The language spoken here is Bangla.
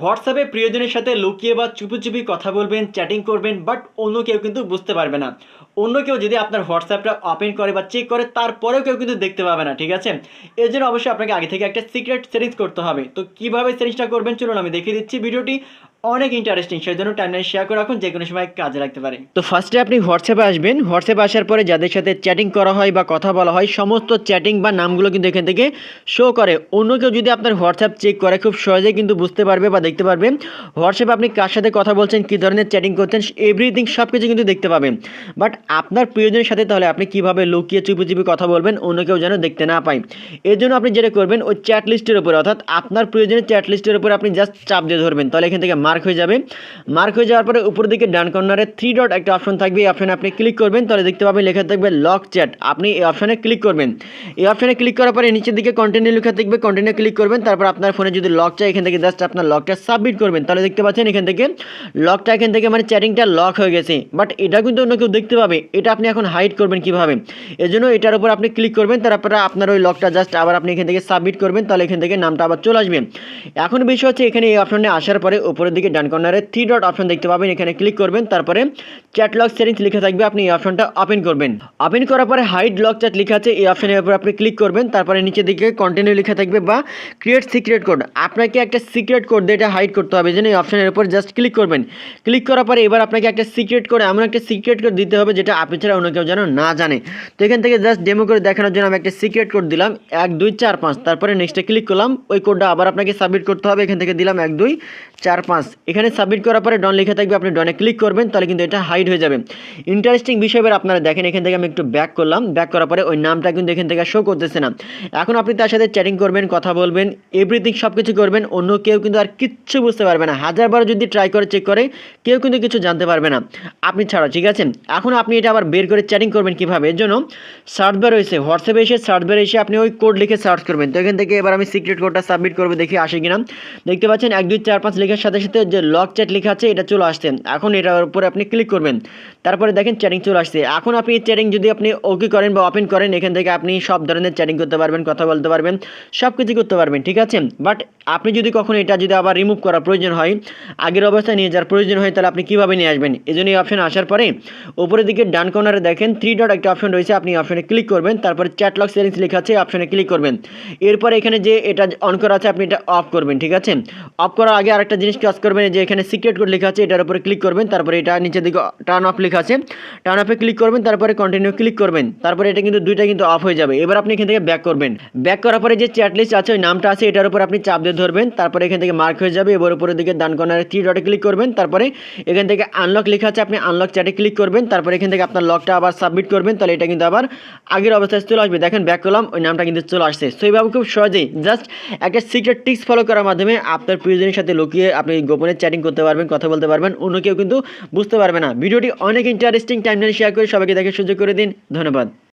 হোয়াটসঅ্যাপে প্রিয়জনের সাথে লুকিয়ে বা চুপি চুপি কথা বলবেন চ্যাটিং করবেন বাট অন্য কেউ কিন্তু বুঝতে পারবে না। অন্য কেউ যদি আপনার হোয়াটসঅ্যাপটা ওপেন করে বা চেক করে, তারপরেও কেউ কিন্তু দেখতে পাবে না, ঠিক আছে? এর জন্য অবশ্যই আপনাকে আগে থেকে একটা সিক্রেট সেটিংস করতে হবে। তো কীভাবে সেটিংসটা করবেন, চলুন আমি দেখিয়ে দিচ্ছি। ভিডিওটি অনেক ইন্টারেস্টিং সেই জন্য টাইমলাইন শেয়ার করে রাখুন যে কোনো সময় কাজে লাগতে পারে। তো ফার্স্টে আপনি হোয়াটসঅ্যাপে আসবেন। হোয়াটসঅ্যাপে আসার পরে যাদের সাথে চ্যাটিং করা হয় বা কথা বলা হয়, সমস্ত চ্যাটিং বা নামগুলো কিন্তু এখান থেকে শো করে। অন্য কেউ যদি আপনার হোয়াটসঅ্যাপ চেক করে, খুব সহজেই কিন্তু বুঝতে পারবে বা দেখতে পারবে। হোয়াটসঅ্যাপে আপনি কার সাথে কথা বলছেন, কী ধরনের চ্যাটিং করছেন এভরিথিং সব কিছু কিন্তু দেখতে পাবেন। বাট আপনার প্রিয়জনের সাথে তাহলে আপনি কীভাবে লুকিয়ে চুপি চুপি কথা বলবেন, অন্য কেউ যেন দেখতে না পায়। এর জন্য আপনি যেটা করবেন, ওই চ্যাট লিস্টের উপরে, অর্থাৎ আপনার প্রয়োজনের চ্যাট লিস্টের উপরে আপনি জাস্ট চাপ দিয়ে ধরবেন। তাহলে এখান থেকে মার্ক হয়ে যাবে। মার্ক হয়ে যাওয়ার পরে উপর দিকে ডান কর্নারে থ্রি ডট একটা অপশন থাকবে। এই অপশনে আপনি ক্লিক করবেন, তাহলে দেখতে পাবেন লেখা থাকবে লক চ্যাট আপনি এই অপশনে ক্লিক করবেন। এই অপশনে ক্লিক করার পরে নিচের দিকে কন্টিনিউ লেখা থাকবে কন্টিনিউ ক্লিক করবেন, তারপর আপনার ফোনে যদি লক চাই, এখান থেকে জাস্ট আপনার লকটা সাবমিট করবেন। তাহলে দেখতে পাচ্ছেন এখান থেকে লকটা এখান থেকে মানে চ্যাটিংটা লক হয়ে গেছে। বাট এটা কিন্তু অন্য কেউ দেখতে পাবে। এটা আপনি এখন হাইড করবেন কীভাবে? এর জন্য এটার উপর আপনি ক্লিক করবেন, তারপরে আপনার ওই লকটা জাস্ট আবার আপনি এখান থেকে সাবমিট করবেন, তাহলে এখান থেকে নামটা আবার চলে আসবে। এখন বিষয় হচ্ছে এখানে এই অপশনে আসার পরে উপরের দিকে ডান কর্নারে থ্রি ডট অপশন দেখতে পাবেন। এখানে ক্লিক করবেন, তারপরে চ্যাট লক সেটিংস লেখা থাকবে, আপনি এই অপশনটা ওপেন করবেন। ওপেন করার পরে হাইড লক চ্যাট লেখা আছে, এই অপশনের উপর আপনি ক্লিক করবেন, তারপরে নিচের দিকে কন্টিনিউ লেখা থাকবে বা ক্রিয়েট সিক্রেট কোড আপনাকে একটা সিক্রেট কোড দিয়ে এটা হাইড করতে হবে জন্য এই অপশনের উপর জাস্ট ক্লিক করবেন। ক্লিক করার পরে এবার আপনাকে একটা সিক্রেট কোড এমন একটা সিক্রেট কোড দিতে হবে, যেটা আপনি ছাড়া অন্য কেউ যেন না জানে। তো এখান থেকে জাস্ট ডেমো করে দেখানোর জন্য আমি একটা সিক্রেট কোড দিলাম, এক, দুই, চার, পাঁচ। তারপরে নেক্সটে ক্লিক করলাম, ওই কোডটা আবার আপনাকে সাবমিট করতে হবে, এখান থেকে দিলাম এক, দুই চার পাঁচ। এখানে সাবমিট করার পরে ডন লেখা থাকবে, আপনি ডনে ক্লিক করবেন, তাহলে কিন্তু এটা হাইড হয়ে যাবে। ইন্টারেস্টিং বিষয় আপনারা দেখেন, এখান থেকে আমি একটু ব্যাক করলাম। ব্যাক করার পরে ওই নামটা কিন্তু এখান থেকে শো করতেছে না। এখন আপনি তার সাথে চ্যাটিং করবেন, কথা বলবেন এভরিথিং সব কিছু করবেন, অন্য কেউ কিন্তু আর কিচ্ছু বুঝতে পারবে না। হাজারবার যদি ট্রাই করে চেক করে, কেউ কিন্তু কিছু জানতে পারবে না। আপনি ছাড়া, ঠিক আছে? এখন আপনি এটা আবার বের করে চ্যাটিং করবেন কীভাবে? এর জন্য সার্চ বার হয়েছে হোয়াটসঅ্যাপে এসে সার্চ বার এসে আপনি ওই কোড লিখে সার্চ করবেন। তো এখান থেকে এবার আমি সিক্রেট কোডটা সাবমিট করব, দেখি আসে কিনা। দেখতে পাচ্ছেন, এক, দুই, চার, পাঁচ লেখার সাথে সাথে যে লক চ্যাট লেখা আছে, এটা চলে আসছে। এখন এটার উপরে আপনি ক্লিক করবেন। তারপরে দেখেন চ্যাটিং চলে আসছে। এখন আপনি চ্যাটিং যদি আপনি ওকে করেন বা ওপেন করেন, এখান থেকে আপনি সব ধরনের চ্যাটিং করতে পারবেন, কথা বলতে পারবেন সব কিছু করতে পারবেন, ঠিক আছে? বাট আপনি যদি কখনো এটা যদি আবার রিমুভ করার প্রয়োজন হয়, আগের অবস্থায় নিয়ে যাওয়ার প্রয়োজন হয়, তাহলে আপনি কীভাবে নিয়ে আসবেন? এই জন্য এই অপশন আসার পরে, উপরের দিকে ডান কর্নারে দেখেন থ্রি ডট একটা অপশন রয়েছে, আপনি অপশনে ক্লিক করবেন। তারপরে চ্যাট লক সেটিংস লেখা আছে অপশনে ক্লিক করবেন। এরপরে এখানে যে এটা অন করা আছে, আপনি এটা অফ করবেন, ঠিক আছে? অফ করার আগে আরেকটা জিনিস কাজ করবেন যে এখানে সিক্রেট কোড লেখা আছে, এটার উপরে ক্লিক করবেন, তারপরে এটা নিচের দিকে টার্ন অফ লেখা আছে। টার্ন অফে ক্লিক করবেন, তারপরে কন্টিনিউ ক্লিক করবেন, তারপরে এটা কিন্তু দুইটা কিন্তু অফ হয়ে যাবে। এবার আপনি এখান থেকে ব্যাক করবেন। ব্যাক করার পরে যে চ্যাট লিস্ট আছে, ওই নামটা আছে, এটার উপর আপনি চাপ দিয়ে ধরবেন, তারপরে এখান থেকে মার্ক হয়ে যাবে, এবার উপরের দিকে ডান কর্নারে থ্রি ডটে ক্লিক করবেন, তারপরে এখান থেকে আনলক লেখা আছে, আপনি আনলক চ্যাটে ক্লিক করবেন, তারপরে এখান থেকে আপনার লকটা আবার সাবমিট করবেন, তাহলে এটা কিন্তু আবার আগের অবস্থায় চলে আসবে। দেখেন ব্যাক করলাম, ওই নামটা কিন্তু চলে আসছে। সো এইভাবে খুব সহজেই জাস্ট একটা সিক্রেট টিক্স ফলো করার মাধ্যমে আপনার প্রিয়জনের সাথে লুকিয়ে আপনি গোপনে চ্যাটিং করতে পারবেন, কথা বলতে পারবেন, অন্য কেউ কিন্তু বুঝতে পারবে না। ভিডিওটি অনেক ইন্টারেস্টিং টাইম শেয়ার করে সবাইকে দেখে সুযোগ করে দিন। ধন্যবাদ।